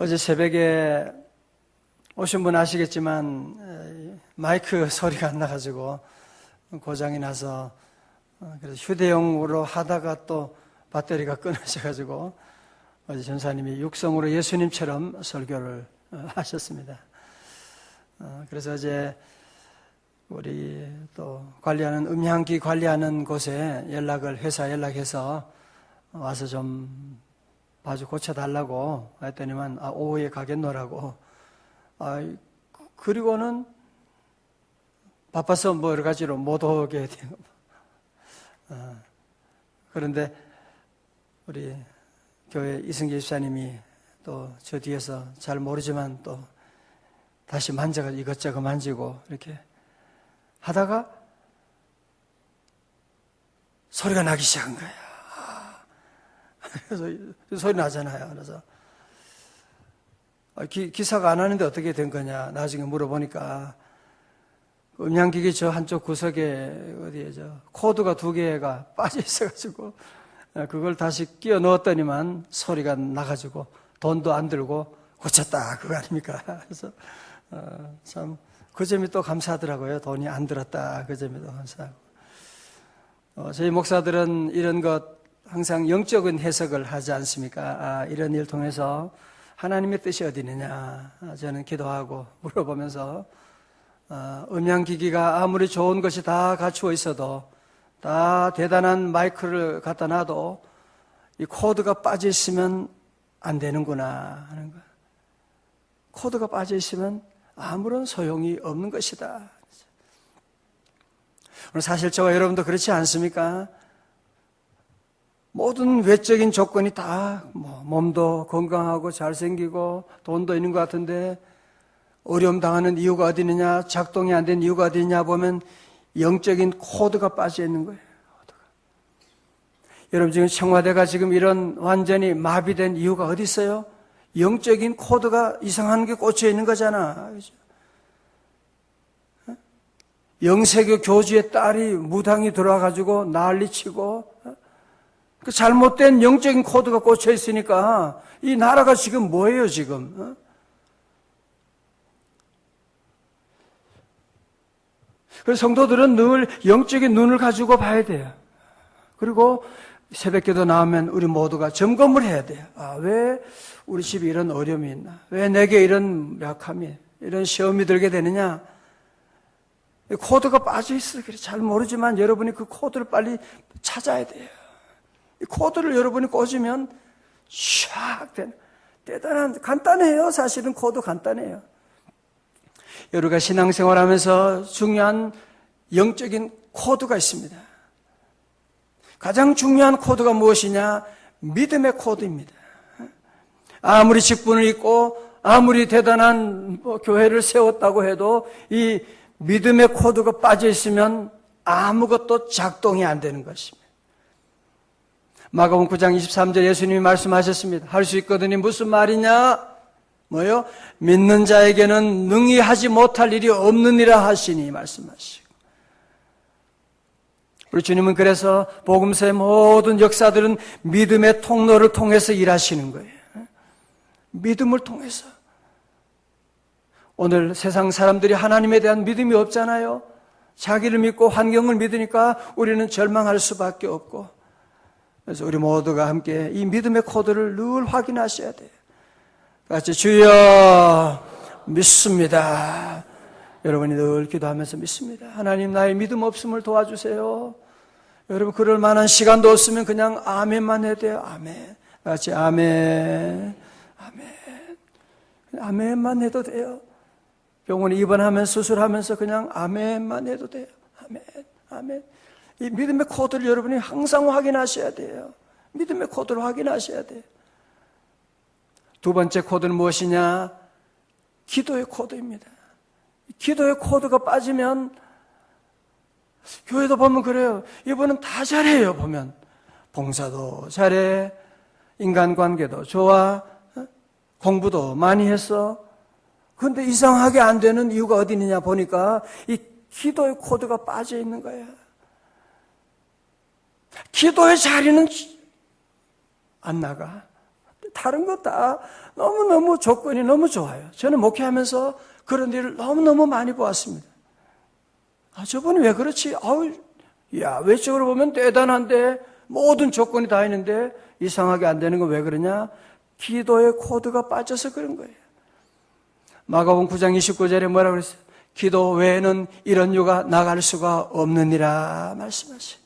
어제 새벽에 오신 분 아시겠지만 마이크 소리가 안 나가지고 고장이 나서 어, 그래서 휴대용으로 하다가 또 배터리가 끊어져가지고 어제 전사님이 육성으로 예수님처럼 설교를 어, 하셨습니다. 어, 그래서 어제 우리 또 관리하는 음향기 관리하는 곳에 연락을 회사 연락해서 와서 좀 봐주 고쳐달라고 했더니만 아, 오후에 가겠노라고 아, 그리고는 바빠서 뭐 여러 가지로 못 오게 된 거. 어, 그런데 우리 교회 이승기 집사님이 또 저 뒤에서 잘 모르지만 또 다시 만져가 이것저것 만지고 이렇게 하다가 소리가 나기 시작한 거야. 그래서 소리 나잖아요. 그래서 기, 기사가 안 하는데 어떻게 된 거냐 나중에 물어보니까 음향기기 저 한쪽 구석에 어디에 저 코드가 두 개가 빠져 있어가지고 그걸 다시 끼워 넣었더니만 소리가 나가지고 돈도 안 들고 고쳤다 그거 아닙니까? 그래서 어, 참그 점이 또 감사하더라고요. 돈이 안 들었다 그 점이 또 감사하고 어, 저희 목사들은 이런 것 항상 영적인 해석을 하지 않습니까? 아, 이런 일 통해서 하나님의 뜻이 어디 있느냐 아, 저는 기도하고 물어보면서 아, 음향기기가 아무리 좋은 것이 다 갖추어 있어도 다 대단한 마이크를 갖다 놔도 이 코드가 빠져 있으면 안 되는구나 하는 거. 코드가 빠져 있으면 아무런 소용이 없는 것이다. 사실 저와 여러분도 그렇지 않습니까? 모든 외적인 조건이 다 뭐 몸도 건강하고 잘생기고 돈도 있는 것 같은데 어려움 당하는 이유가 어디 있느냐, 작동이 안 된 이유가 어디 있냐 보면 영적인 코드가 빠져 있는 거예요. 여러분 지금 청와대가 지금 이런 완전히 마비된 이유가 어디 있어요? 영적인 코드가 이상한 게 꽂혀 있는 거잖아. 그죠? 어? 영세교 교주의 딸이 무당이 들어와가지고 난리치고 어? 그 잘못된 영적인 코드가 꽂혀 있으니까 이 나라가 지금 뭐예요 지금? 어? 그래서 성도들은 늘 영적인 눈을 가지고 봐야 돼요. 그리고 새벽기도 나오면 우리 모두가 점검을 해야 돼요. 아, 왜 우리 집에 이런 어려움이 있나? 왜 내게 이런 약함이, 이런 시험이 들게 되느냐? 코드가 빠져 있어. 그래 잘 모르지만 여러분이 그 코드를 빨리 찾아야 돼요. 이 코드를 여러분이 꽂으면 샥 되는 대단한 간단해요. 사실은 코드 간단해요. 여러가 신앙생활 하면서 중요한 영적인 코드가 있습니다. 가장 중요한 코드가 무엇이냐? 믿음의 코드입니다. 아무리 직분을 입고 아무리 대단한 뭐 교회를 세웠다고 해도 이 믿음의 코드가 빠져 있으면 아무것도 작동이 안 되는 것입니다. 마가복음 9장 23절 예수님이 말씀하셨습니다. 할 수 있거든요. 무슨 말이냐? 뭐요? 믿는 자에게는 능히 하지 못할 일이 없느니라 하시니 말씀하시고. 우리 주님은 그래서 복음서의 모든 역사들은 믿음의 통로를 통해서 일하시는 거예요. 믿음을 통해서. 오늘 세상 사람들이 하나님에 대한 믿음이 없잖아요. 자기를 믿고 환경을 믿으니까 우리는 절망할 수밖에 없고. 그래서 우리 모두가 함께 이 믿음의 코드를 늘 확인하셔야 돼요. 같이 주여 믿습니다. 여러분이 늘 기도하면서 믿습니다. 하나님 나의 믿음 없음을 도와주세요. 여러분 그럴 만한 시간도 없으면 그냥 아멘만 해도 돼요. 아멘. 같이 아멘. 아멘. 아멘만 해도 돼요. 병원에 입원하면서 수술하면서 그냥 아멘만 해도 돼요. 아멘. 아멘. 이 믿음의 코드를 여러분이 항상 확인하셔야 돼요. 믿음의 코드를 확인하셔야 돼요. 두 번째 코드는 무엇이냐? 기도의 코드입니다. 기도의 코드가 빠지면 교회도 보면 그래요. 이분은 다 잘해요, 보면. 봉사도 잘해, 인간관계도 좋아, 어? 공부도 많이 했어. 근데 이상하게 안 되는 이유가 어디 있느냐 보니까 이 기도의 코드가 빠져 있는 거예요. 기도의 자리는 안 나가. 다른 것 다 너무너무 조건이 너무 좋아요. 저는 목회하면서 그런 일을 너무너무 많이 보았습니다. 아, 저분이 왜 그렇지? 아우, 야, 외적으로 보면 대단한데 모든 조건이 다 있는데 이상하게 안 되는 건 왜 그러냐? 기도의 코드가 빠져서 그런 거예요. 마가복음 9장 29절에 뭐라 그랬어요? 기도 외에는 이런 유가 나갈 수가 없느니라 말씀하시요.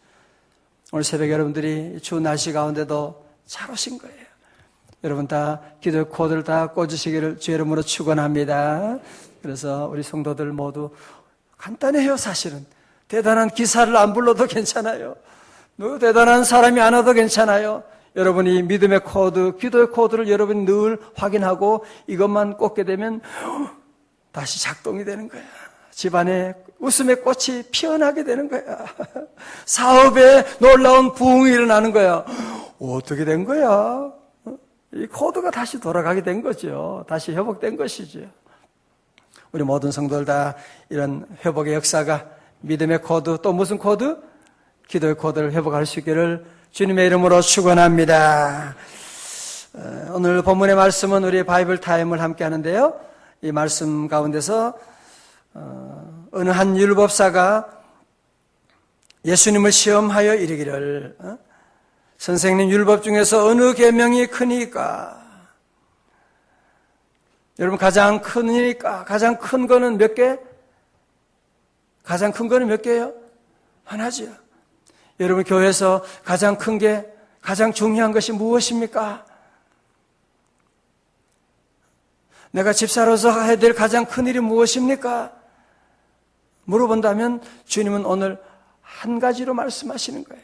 오늘 새벽 여러분들이 추운 날씨 가운데도 잘 오신 거예요. 여러분 다 기도의 코드를 다 꽂으시기를 주 이름으로 축원합니다. 그래서 우리 성도들 모두 간단해요, 사실은. 대단한 기사를 안 불러도 괜찮아요. 누구 대단한 사람이 안 와도 괜찮아요. 여러분이 믿음의 코드, 기도의 코드를 여러분이 늘 확인하고 이것만 꽂게 되면 다시 작동이 되는 거야. 집안에 웃음의 꽃이 피어나게 되는 거야. 사업에 놀라운 부흥이 일어나는 거야. 어떻게 된 거야? 이 코드가 다시 돌아가게 된 거죠. 다시 회복된 것이죠. 우리 모든 성도들 다 이런 회복의 역사가 믿음의 코드 또 무슨 코드? 기도의 코드를 회복할 수 있기를 주님의 이름으로 축원합니다. 어, 오늘 본문의 말씀은 우리 바이블 타임을 함께 하는데요. 이 말씀 가운데서 어, 어느 한 율법사가 예수님을 시험하여 이르기를 어? 선생님 율법 중에서 어느 계명이 크니까 여러분 가장 크니까 가장 큰 거는 몇 개? 가장 큰 거는 몇 개예요? 하나죠. 여러분 교회에서 가장 큰 게 가장 중요한 것이 무엇입니까? 내가 집사로서 해야 될 가장 큰 일이 무엇입니까? 물어본다면 주님은 오늘 한 가지로 말씀하시는 거예요.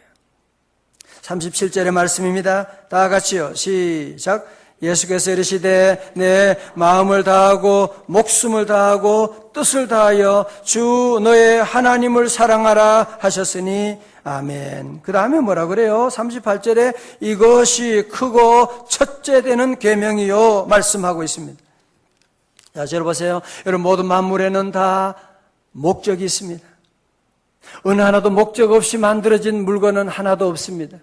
37절의 말씀입니다. 다 같이요. 시작. 예수께서 이르시되 내 마음을 다하고 목숨을 다하고 뜻을 다하여 주 너의 하나님을 사랑하라 하셨으니 아멘. 그 다음에 뭐라 그래요? 38절에 이것이 크고 첫째 되는 계명이요 말씀하고 있습니다. 자, 저를 보세요. 여러분 모든 만물에는 다 목적이 있습니다. 어느 하나도 목적 없이 만들어진 물건은 하나도 없습니다.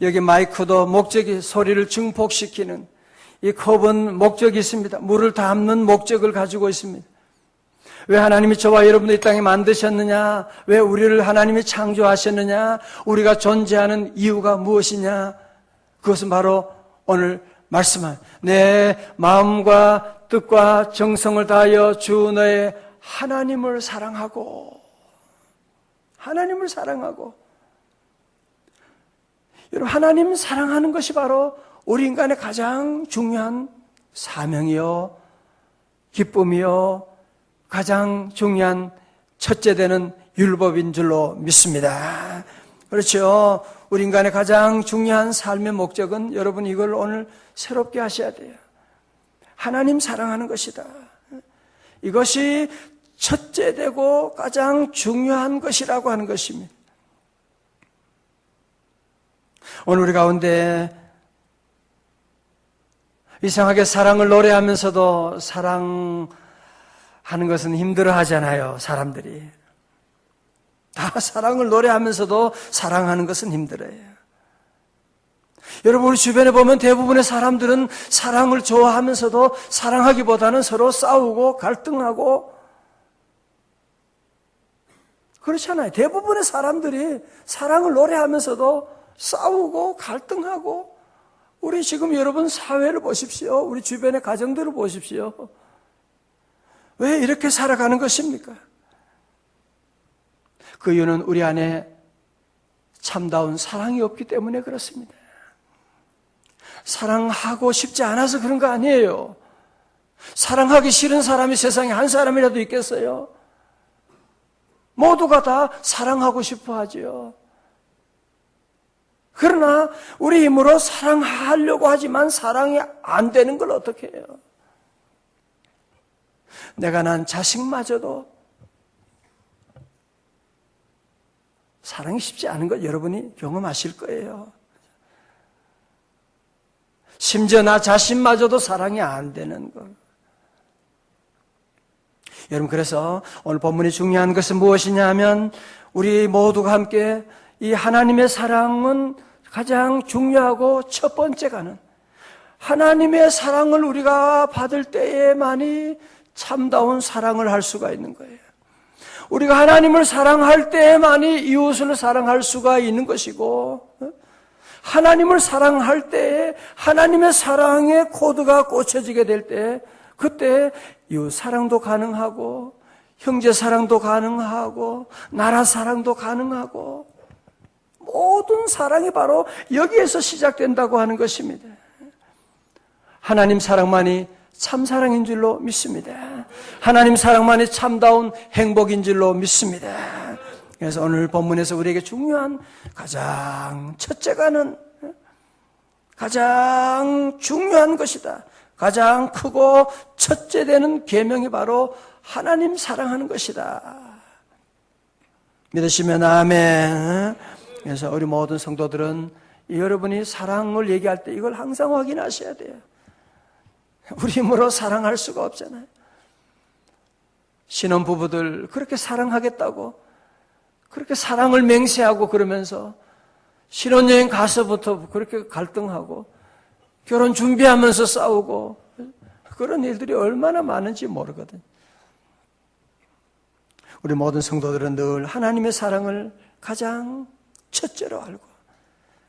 여기 마이크도 목적이 소리를 증폭시키는 이 컵은 목적이 있습니다. 물을 담는 목적을 가지고 있습니다. 왜 하나님이 저와 여러분들 이 땅에 만드셨느냐? 왜 우리를 하나님이 창조하셨느냐? 우리가 존재하는 이유가 무엇이냐? 그것은 바로 오늘 말씀한 내 마음과 뜻과 정성을 다하여 주 너의 하나님을 사랑하고 하나님을 사랑하고 여러분, 하나님 사랑하는 것이 바로 우리 인간의 가장 중요한 사명이요, 기쁨이요, 가장 중요한 첫째 되는 율법인 줄로 믿습니다. 그렇죠. 우리 인간의 가장 중요한 삶의 목적은 여러분 이걸 오늘 새롭게 하셔야 돼요. 하나님 사랑하는 것이다. 이것이 첫째 되고 가장 중요한 것이라고 하는 것입니다. 오늘 우리 가운데 이상하게 사랑을 노래하면서도 사랑하는 것은 힘들어 하잖아요, 사람들이. 다 사랑을 노래하면서도 사랑하는 것은 힘들어요. 여러분, 우리 주변에 보면 대부분의 사람들은 사랑을 좋아하면서도 사랑하기보다는 서로 싸우고 갈등하고 그렇잖아요. 대부분의 사람들이 사랑을 노래하면서도 싸우고 갈등하고 우리 지금 여러분 사회를 보십시오. 우리 주변의 가정들을 보십시오. 왜 이렇게 살아가는 것입니까? 그 이유는 우리 안에 참다운 사랑이 없기 때문에 그렇습니다. 사랑하고 싶지 않아서 그런 거 아니에요. 사랑하기 싫은 사람이 세상에 한 사람이라도 있겠어요? 모두가 다 사랑하고 싶어 하지요. 그러나 우리 힘으로 사랑하려고 하지만 사랑이 안 되는 걸 어떻게 해요? 내가 난 자식마저도 사랑이 쉽지 않은 것 여러분이 경험하실 거예요. 심지어 나 자신마저도 사랑이 안 되는 것. 여러분, 그래서 오늘 본문이 중요한 것은 무엇이냐 하면 우리 모두가 함께 이 하나님의 사랑은 가장 중요하고 첫 번째가는 하나님의 사랑을 우리가 받을 때에만이 참다운 사랑을 할 수가 있는 거예요. 우리가 하나님을 사랑할 때에만이 이웃을 사랑할 수가 있는 것이고, 하나님을 사랑할 때에 하나님의 사랑의 코드가 꽂혀지게 될 때, 그때 이웃 사랑도 가능하고, 형제 사랑도 가능하고, 나라 사랑도 가능하고, 모든 사랑이 바로 여기에서 시작된다고 하는 것입니다. 하나님 사랑만이 참 사랑인 줄로 믿습니다. 하나님 사랑만이 참다운 행복인 줄로 믿습니다. 그래서 오늘 본문에서 우리에게 중요한 가장 첫째가는 가장 중요한 것이다. 가장 크고 첫째 되는 계명이 바로 하나님 사랑하는 것이다. 믿으시면 아멘. 그래서 우리 모든 성도들은 여러분이 사랑을 얘기할 때 이걸 항상 확인하셔야 돼요. 우리 힘으로 사랑할 수가 없잖아요. 신혼 부부들 그렇게 사랑하겠다고 그렇게 사랑을 맹세하고 그러면서 신혼여행 가서부터 그렇게 갈등하고 결혼 준비하면서 싸우고 그런 일들이 얼마나 많은지 모르거든. 우리 모든 성도들은 늘 하나님의 사랑을 가장 첫째로 알고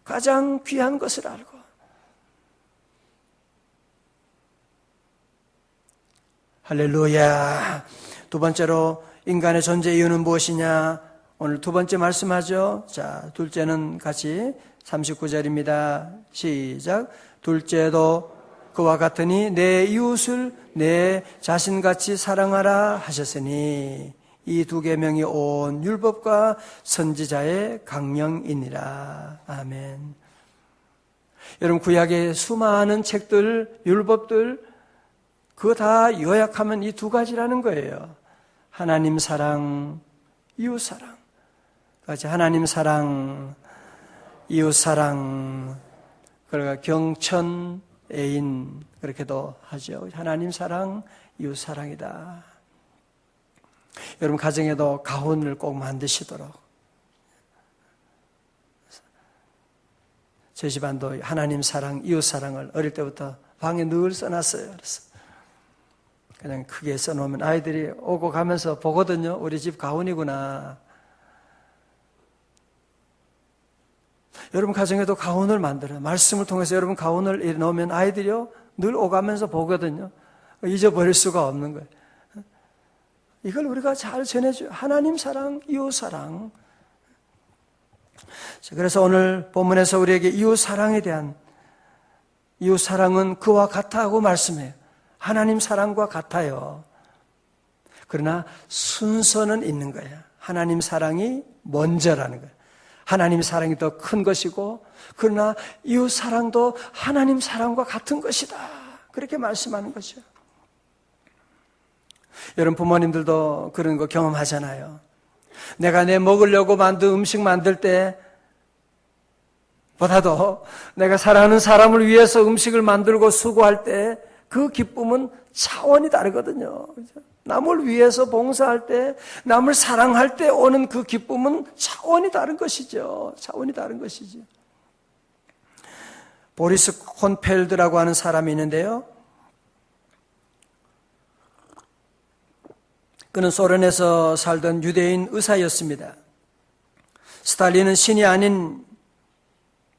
가장 귀한 것을 알고 할렐루야. 두 번째로 인간의 존재 이유는 무엇이냐? 오늘 두 번째 말씀하죠. 자, 둘째는 같이 39절입니다. 시작. 둘째도 그와 같으니 내 이웃을 내 자신같이 사랑하라 하셨으니 이 두 계명이 온 율법과 선지자의 강령이니라. 아멘. 여러분 구약의 수많은 책들, 율법들 그거 다 요약하면 이 두 가지라는 거예요. 하나님 사랑, 이웃 사랑. 하나님 사랑, 이웃 사랑, 그러니까 경천, 애인, 그렇게도 하죠. 하나님 사랑, 이웃 사랑이다. 여러분, 가정에도 가훈을 꼭 만드시도록. 제 집안도 하나님 사랑, 이웃 사랑을 어릴 때부터 방에 늘 써놨어요. 그래서 그냥 크게 써놓으면 아이들이 오고 가면서 보거든요. 우리 집 가훈이구나. 여러분 가정에도 가훈을 만들어요. 말씀을 통해서 여러분 가훈을 넣으면 아이들이요. 늘 오가면서 보거든요. 잊어버릴 수가 없는 거예요. 이걸 우리가 잘 전해줘요. 하나님 사랑, 이웃 사랑. 그래서 오늘 본문에서 우리에게 이웃 사랑에 대한 이웃 사랑은 그와 같아 하고 말씀해요. 하나님 사랑과 같아요. 그러나 순서는 있는 거예요. 하나님 사랑이 먼저라는 거예요. 하나님 사랑이 더 큰 것이고, 그러나 이웃 사랑도 하나님 사랑과 같은 것이다. 그렇게 말씀하는 거죠. 여러분 부모님들도 그런 거 경험하잖아요. 내가 내 먹으려고 만든 음식 만들 때 보다도 내가 사랑하는 사람을 위해서 음식을 만들고 수고할 때 그 기쁨은 차원이 다르거든요. 남을 위해서 봉사할 때, 남을 사랑할 때 오는 그 기쁨은 차원이 다른 것이죠. 차원이 다른 것이죠. 보리스 콘펠드라고 하는 사람이 있는데요. 그는 소련에서 살던 유대인 의사였습니다. 스탈린은 신이 아닌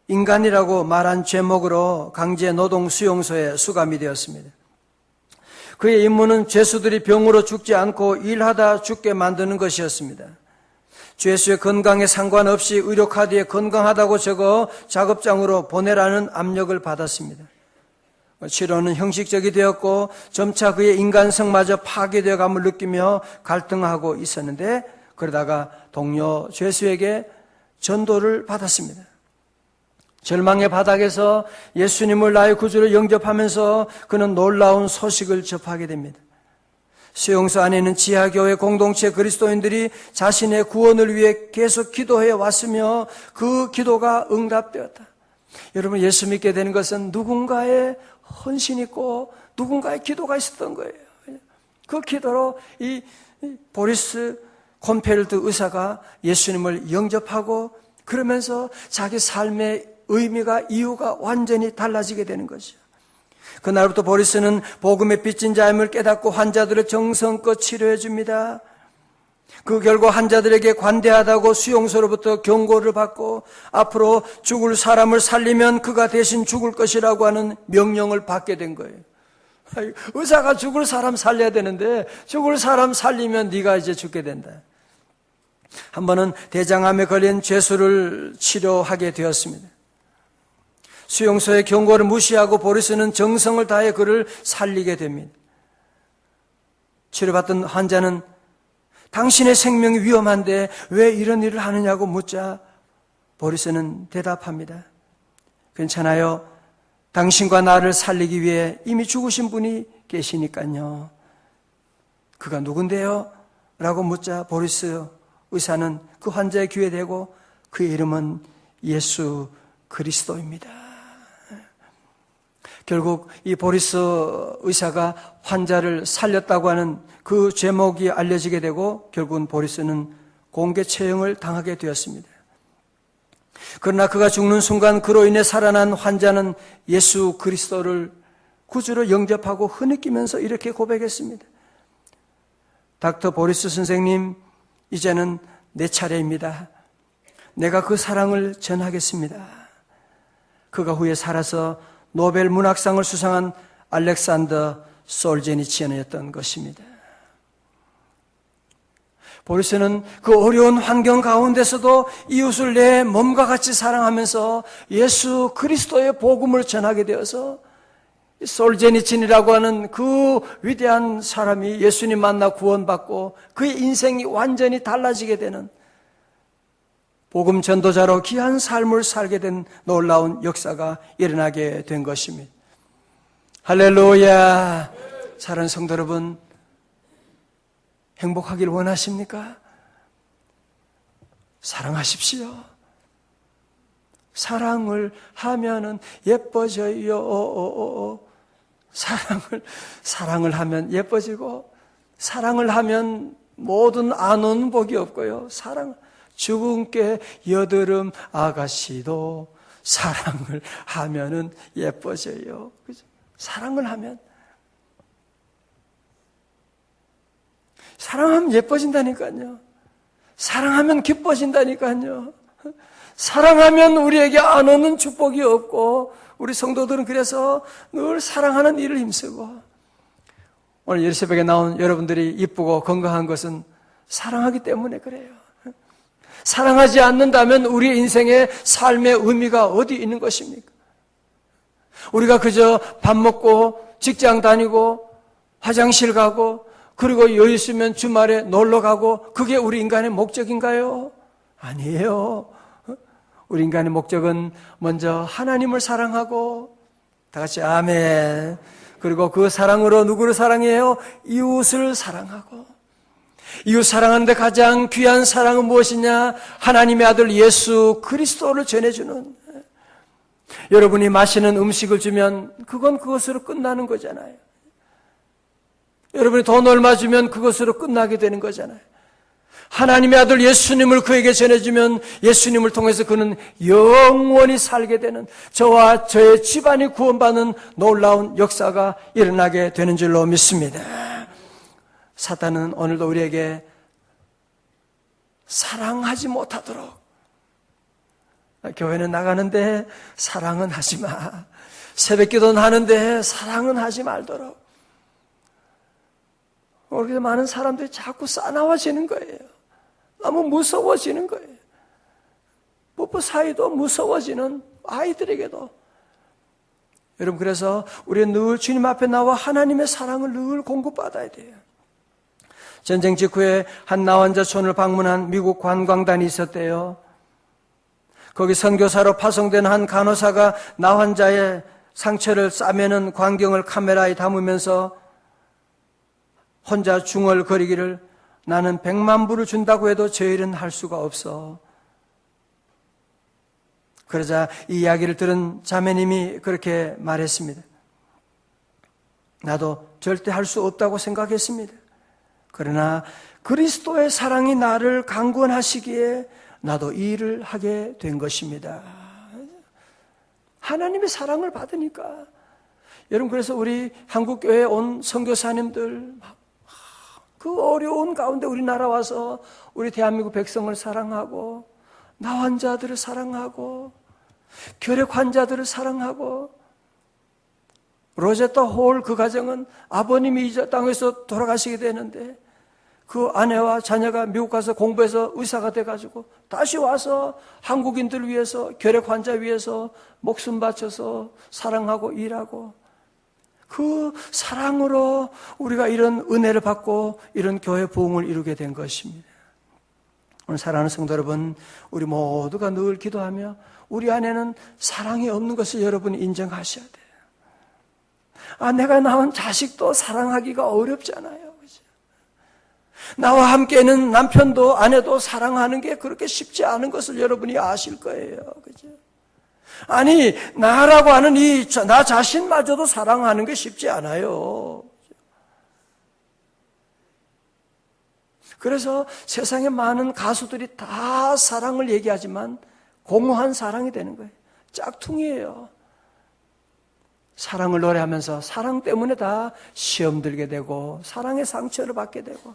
인간이라고 말한 제목으로 강제 노동 수용소에 수감이 되었습니다. 그의 임무는 죄수들이 병으로 죽지 않고 일하다 죽게 만드는 것이었습니다. 죄수의 건강에 상관없이 의료 카드에 건강하다고 적어 작업장으로 보내라는 압력을 받았습니다. 치료는 형식적이 되었고 점차 그의 인간성마저 파괴되어 감을 느끼며 갈등하고 있었는데 그러다가 동료 죄수에게 전도를 받았습니다. 절망의 바닥에서 예수님을 나의 구주로 영접하면서 그는 놀라운 소식을 접하게 됩니다. 수용소 안에는 지하교회 공동체 그리스도인들이 자신의 구원을 위해 계속 기도해 왔으며 그 기도가 응답되었다. 여러분 예수 믿게 되는 것은 누군가의 헌신 있고 누군가의 기도가 있었던 거예요. 그 기도로 이 보리스 콘펠드 의사가 예수님을 영접하고 그러면서 자기 삶의 의미가 이유가 완전히 달라지게 되는 거죠. 그날부터 보리스는 복음의 빚진 자임을 깨닫고 환자들을 정성껏 치료해 줍니다. 그 결과 환자들에게 관대하다고 수용소로부터 경고를 받고 앞으로 죽을 사람을 살리면 그가 대신 죽을 것이라고 하는 명령을 받게 된 거예요. 의사가 죽을 사람 살려야 되는데 죽을 사람 살리면 네가 이제 죽게 된다. 한 번은 대장암에 걸린 죄수를 치료하게 되었습니다. 수용소의 경고를 무시하고 보리스는 정성을 다해 그를 살리게 됩니다. 치료받던 환자는 당신의 생명이 위험한데 왜 이런 일을 하느냐고 묻자 보리스는 대답합니다. 괜찮아요. 당신과 나를 살리기 위해 이미 죽으신 분이 계시니까요. 그가 누군데요? 라고 묻자 보리스 의사는 그 환자의 귀에 대고 그의 이름은 예수 그리스도입니다. 결국 이 보리스 의사가 환자를 살렸다고 하는 그 제목이 알려지게 되고 결국은 보리스는 공개 처형을 당하게 되었습니다. 그러나 그가 죽는 순간 그로 인해 살아난 환자는 예수 그리스도를 구주로 영접하고 흐느끼면서 이렇게 고백했습니다. 닥터 보리스 선생님, 이제는 내 차례입니다. 내가 그 사랑을 전하겠습니다. 그가 후에 살아서 노벨 문학상을 수상한 알렉산더 솔제니치언이었던 것입니다. 보리스는 그 어려운 환경 가운데서도 이웃을 내 몸과 같이 사랑하면서 예수 그리스도의 복음을 전하게 되어서 솔제니친이라고 하는 그 위대한 사람이 예수님 만나 구원받고 그의 인생이 완전히 달라지게 되는 복음 전도자로 귀한 삶을 살게 된 놀라운 역사가 일어나게 된 것입니다. 할렐루야. 사랑하는 성도 여러분, 행복하길 원하십니까? 사랑하십시오. 사랑을 하면은 예뻐져요. 사랑을, 사랑을 하면 예뻐지고, 사랑을 하면 모든 안온 복이 없고요. 사랑, 죽음께 여드름 아가씨도 사랑을 하면은 예뻐져요. 그죠? 사랑을 하면. 사랑하면 예뻐진다니까요. 사랑하면 기뻐진다니까요. 사랑하면 우리에게 안 오는 축복이 없고, 우리 성도들은 그래서 늘 사랑하는 일을 힘쓰고, 오늘 예리 새벽에 나온 여러분들이 이쁘고 건강한 것은 사랑하기 때문에 그래요. 사랑하지 않는다면 우리 인생의 삶의 의미가 어디 있는 것입니까? 우리가 그저 밥 먹고 직장 다니고 화장실 가고 그리고 여유 있으면 주말에 놀러 가고 그게 우리 인간의 목적인가요? 아니에요. 우리 인간의 목적은 먼저 하나님을 사랑하고 다 같이 아멘. 그리고 그 사랑으로 누구를 사랑해요? 이웃을 사랑하고 이웃 사랑하는데 가장 귀한 사랑은 무엇이냐? 하나님의 아들 예수 그리스도를 전해주는 여러분이 마시는 음식을 주면 그건 그것으로 끝나는 거잖아요. 여러분이 돈 얼마 주면 그것으로 끝나게 되는 거잖아요. 하나님의 아들 예수님을 그에게 전해주면 예수님을 통해서 그는 영원히 살게 되는 저와 저의 집안이 구원받는 놀라운 역사가 일어나게 되는 줄로 믿습니다. 사탄은 오늘도 우리에게 사랑하지 못하도록 교회는 나가는데 사랑은 하지 마. 새벽 기도는 하는데 사랑은 하지 말도록. 우리 많은 사람들이 자꾸 싸나워지는 거예요. 너무 무서워지는 거예요. 부부 사이도 무서워지는 아이들에게도. 여러분, 그래서 우리는 늘 주님 앞에 나와 하나님의 사랑을 늘 공급받아야 돼요. 전쟁 직후에 한 나환자촌을 방문한 미국 관광단이 있었대요. 거기 선교사로 파송된 한 간호사가 나환자의 상처를 싸매는 광경을 카메라에 담으면서 혼자 중얼거리기를 나는 백만 불을 준다고 해도 저 일은 할 수가 없어. 그러자 이 이야기를 들은 자매님이 그렇게 말했습니다. 나도 절대 할 수 없다고 생각했습니다. 그러나 그리스도의 사랑이 나를 강권하시기에 나도 이 일을 하게 된 것입니다. 하나님의 사랑을 받으니까 여러분 그래서 우리 한국 교회에 온 선교사님들 그 어려운 가운데 우리나라 와서 우리 대한민국 백성을 사랑하고 나 환자들을 사랑하고 결핵 환자들을 사랑하고 로제타 홀 그 가정은 아버님이 이 땅에서 돌아가시게 되는데 그 아내와 자녀가 미국 가서 공부해서 의사가 돼가지고 다시 와서 한국인들 위해서 결핵 환자 위해서 목숨 바쳐서 사랑하고 일하고 그 사랑으로 우리가 이런 은혜를 받고 이런 교회 부흥을 이루게 된 것입니다. 오늘 사랑하는 성도 여러분, 우리 모두가 늘 기도하며 우리 안에는 사랑이 없는 것을 여러분이 인정하셔야 돼요. 아, 내가 낳은 자식도 사랑하기가 어렵잖아요. 나와 함께는 남편도 아내도 사랑하는 게 그렇게 쉽지 않은 것을 여러분이 아실 거예요. 그죠? 아니, 나라고 하는 이, 나 자신마저도 사랑하는 게 쉽지 않아요. 그래서 세상에 많은 가수들이 다 사랑을 얘기하지만 공허한 사랑이 되는 거예요. 짝퉁이에요. 사랑을 노래하면서 사랑 때문에 다 시험 들게 되고 사랑의 상처를 받게 되고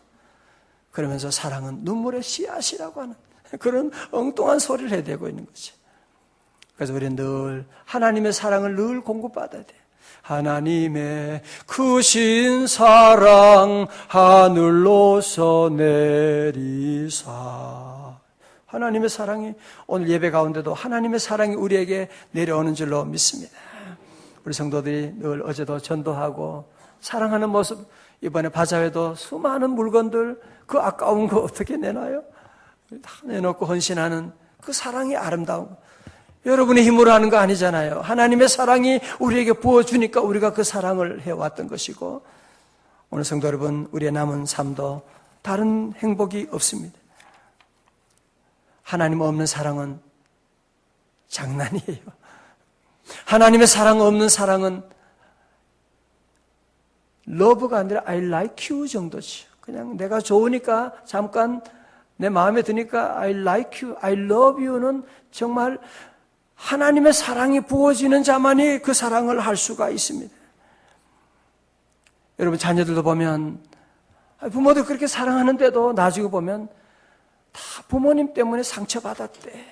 그러면서 사랑은 눈물의 씨앗이라고 하는 그런 엉뚱한 소리를 해대고 있는 거지. 그래서 우리는 늘 하나님의 사랑을 늘 공급받아야 돼. 하나님의 크신 사랑 하늘로서 내리사. 하나님의 사랑이 오늘 예배 가운데도 하나님의 사랑이 우리에게 내려오는 줄로 믿습니다. 우리 성도들이 늘 어제도 전도하고 사랑하는 모습 이번에 바자회도 수많은 물건들 그 아까운 거 어떻게 내놔요? 다 내놓고 헌신하는 그 사랑이 아름다운 거. 여러분의 힘으로 하는 거 아니잖아요. 하나님의 사랑이 우리에게 부어주니까 우리가 그 사랑을 해왔던 것이고 오늘 성도 여러분 우리의 남은 삶도 다른 행복이 없습니다. 하나님 없는 사랑은 장난이에요. 하나님의 사랑 없는 사랑은 러브가 아니라 I like you 정도지. 그냥 내가 좋으니까 잠깐 내 마음에 드니까 I like you, I love you는 정말 하나님의 사랑이 부어지는 자만이 그 사랑을 할 수가 있습니다. 여러분 자녀들도 보면 부모들 그렇게 사랑하는데도 나중에 보면 다 부모님 때문에 상처받았대.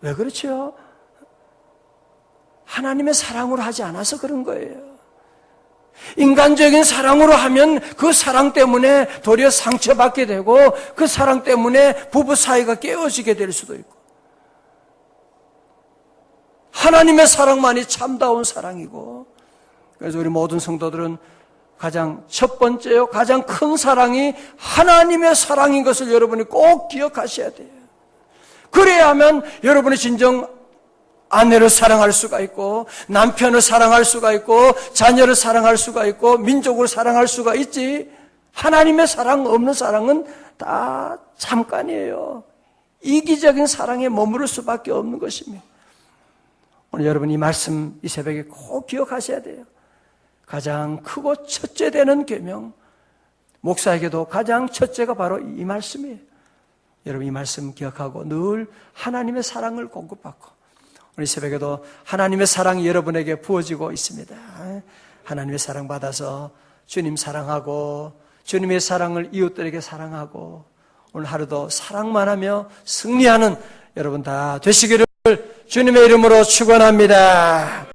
왜 그렇죠? 하나님의 사랑으로 하지 않아서 그런 거예요. 인간적인 사랑으로 하면 그 사랑 때문에 도리어 상처받게 되고 그 사랑 때문에 부부 사이가 깨어지게 될 수도 있고 하나님의 사랑만이 참다운 사랑이고 그래서 우리 모든 성도들은 가장 첫 번째요, 가장 큰 사랑이 하나님의 사랑인 것을 여러분이 꼭 기억하셔야 돼요. 그래야 하면 여러분이 진정 아내를 사랑할 수가 있고, 남편을 사랑할 수가 있고, 자녀를 사랑할 수가 있고, 민족을 사랑할 수가 있지. 하나님의 사랑 없는 사랑은 다 잠깐이에요. 이기적인 사랑에 머무를 수밖에 없는 것입니다. 오늘 여러분 이 말씀 이 새벽에 꼭 기억하셔야 돼요. 가장 크고 첫째 되는 계명 목사에게도 가장 첫째가 바로 이 말씀이에요. 여러분 이 말씀 기억하고 늘 하나님의 사랑을 공급받고 우리 새벽에도 하나님의 사랑이 여러분에게 부어지고 있습니다. 하나님의 사랑 받아서 주님 사랑하고 주님의 사랑을 이웃들에게 사랑하고 오늘 하루도 사랑만 하며 승리하는 여러분 다 되시기를 주님의 이름으로 축원합니다.